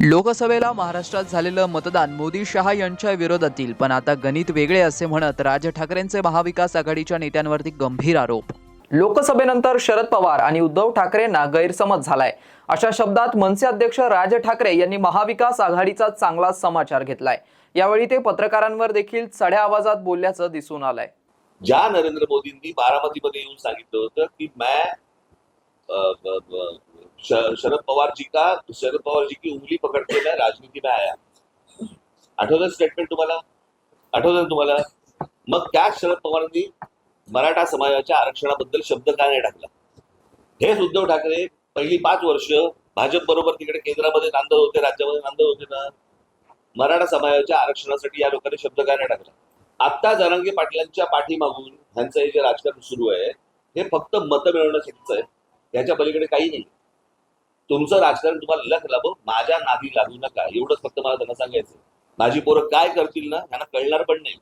लोकसभेला महाराष्ट्रात झालेलं मतदान मोदी शहा यांच्या विरोधातील पण आता गणित वेगळे असे म्हणत राज ठाकरेंचे महाविकास आघाडीच्या नेत्यांवरती गंभीर आरोप. लोकसभेनंतर शरद पवार आणि उद्धव ठाकरेंना गैरसमज झालाय. अशा शब्दात मनसे अध्यक्ष राज ठाकरे यांनी महाविकास आघाडीचा चांगला समाचार घेतलाय. यावेळी ते पत्रकारांवर देखील चढ्या आवाजात बोलल्याचं दिसून आलंय. ज्या नरेंद्र मोदींनी बारामतीमध्ये येऊन सांगितलं होतं की मैं शरद पवार जी का शरद पवार जी की उंगली पकड़ के मैं राजनीति में आया. आठवलं स्टेटमेंट तुम्हाला? आठवतं तुम्हाला? मग त्या शरद पवारांनी मराठा समाजाच्या आरक्षणाबद्दल शब्द का नाही टाकला? हेच उद्धव ठाकरे पहिली पाच वर्ष भाजप बरोबर तिकडे केंद्रामध्ये नांदत होते राज्यामध्ये नांदत होते ना. मराठा समाजाच्या आरक्षणासाठी या लोकांनी शब्द का नाही टाकला? आत्ता जरांगे पाटलांच्या पाठीमागून ह्यांचं हे जे राजकारण सुरू आहे हे फक्त मतं मिळवण्यासाठीच आहे. याच्या पलीकडे काही नाही. तुमचं राजकारण तुम्हाला लख लाभो माझ्या नादी लागू नका. एवढंच फक्त मला त्यांना सांगायचं माझी पोरं काय करतील ना त्यांना कळणार पण नाही.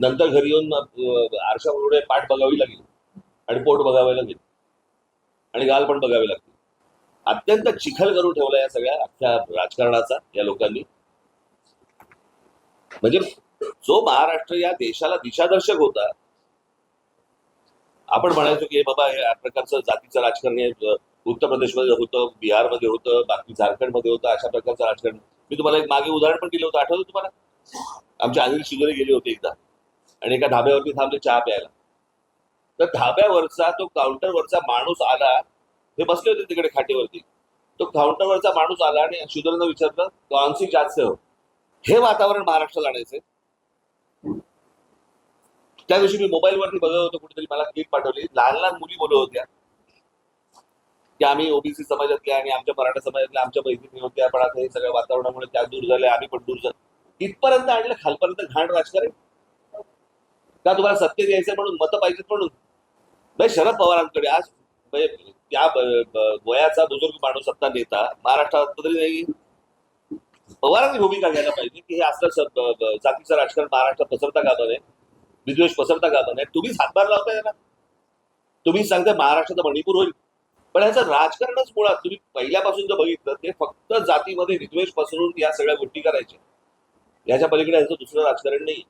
नंतर घरी येऊन आरशा आरशापुढे पाठ बघावी लागेल. आणि पोट बघावे लागेल. आणि गाल पण बघावे लागतील. अत्यंत चिखल करून ठेवला या सगळ्या अख्ख्या राजकारणाचा या लोकांनी. म्हणजे जो महाराष्ट्र या देशाला दिशादर्शक होता आपण म्हणायचो की बाबा या प्रकारचं जातीचं राजकारण हे उत्तर प्रदेशमध्ये होतं बिहारमध्ये होतं बाकी झारखंडमध्ये होतं अशा प्रकारचं राजकारण. मी तुम्हाला एक मागे उदाहरण पण दिलं होतं. आठवतं तुम्हाला? आमचे अनिल शिदोरे गेले होते एकदा. आणि एका धाब्यावरती थांबले चहा प्यायला. तर धाब्यावरचा तो काउंटरवरचा माणूस आला. हे बसले होते तिकडे खाटेवरती. तो काउंटरवरचा माणूस आला आणि शुद्रांना विचारलं कौनसी जात हो हे वातावरण महाराष्ट्रात आणायचंय. त्या दिवशी मी मोबाईलवरती बघत होतो कुठेतरी. मला क्लिप पाठवली. लहान लहान मुली बोलत होत्या. की आम्ही ओबीसी समाजातल्या आणि आमच्या मराठा समाजातल्या आमच्या मैत्रिणी होत्या पण आता हे सगळ्या वातावरणामुळे त्या दूर झाल्या आम्ही पण दूर झालो. इथपर्यंत आणलं खालपर्यंत घाण राजकारण. का तुम्हाला सत्य द्यायचं म्हणून मतं पाहिजेत म्हणून? म्हणजे शरद पवारांकडे आज त्या वयाचा बुजुर्ग माणूस सत्ता नेता महाराष्ट्रात तरी नाही. पवारांनी भूमिका घ्यायला पाहिजे की हे असलं जातीचं राजकारण महाराष्ट्रात पसरता कामा नये विद्वेष पसरता कामा नाही तुम्हीच हातभार लावताय ना तुम्ही सांगताय महाराष्ट्राचा मणिपूर होईल. पण ह्याचं राजकारणच मुळात तुम्ही पहिल्यापासून जर बघितलं ते फक्त जातीमध्ये विद्वेष पसरून या सगळ्या गोष्टी करायच्या. याच्या पलीकडे ह्याचं दुसरं राजकारण नाही